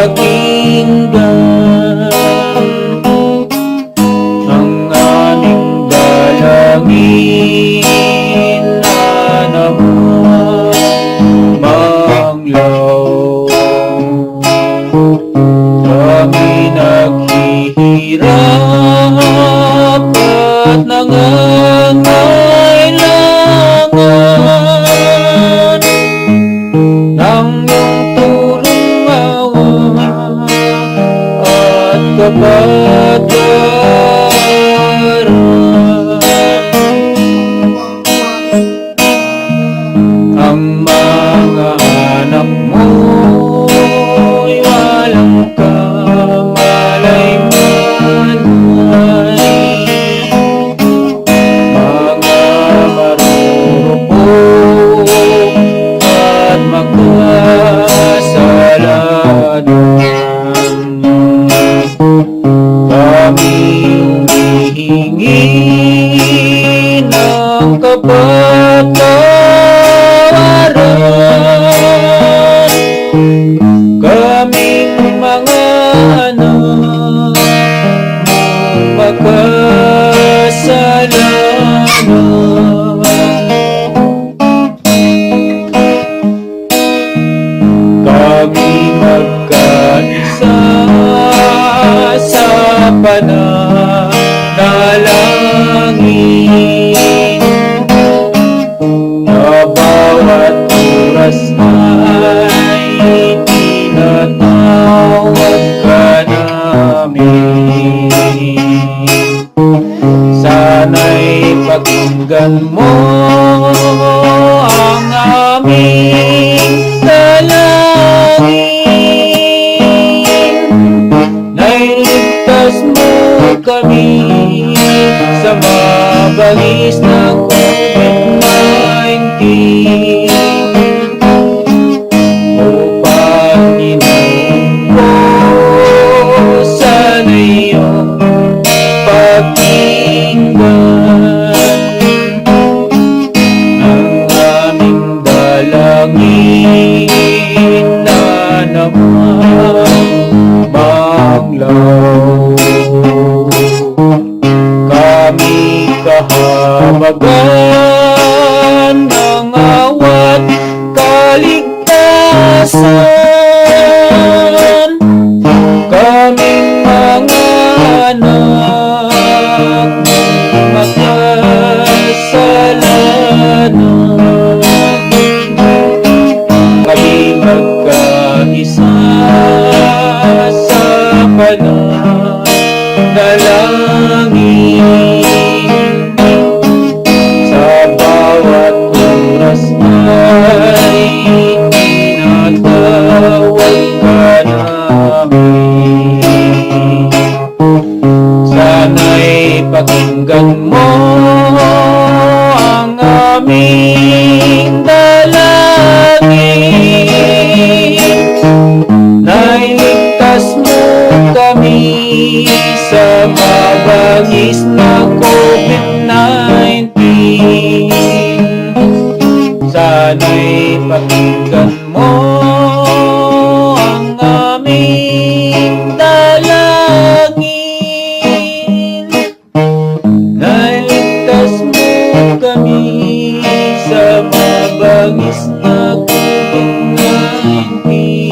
pakinggan Ang aming dalangin na naman manglaw Kami naghihirap at nangangailangan at sa pananalangin na bawat oras ay tinatawag ka namin. Sana'y pakinggan mo ang aming dalangin kami sa mabagis ng COVID-19 O Panginoon ko, sana iyong pakinggan na naman. Pananalangin sa bawat oras ay tinatawag Sana'y pakinggan mo ang aming dalangin case na COVID-19 Sana'y pakinggan mo ang aming dalangin. Naligtas mo kami sa mabangis na COVID-19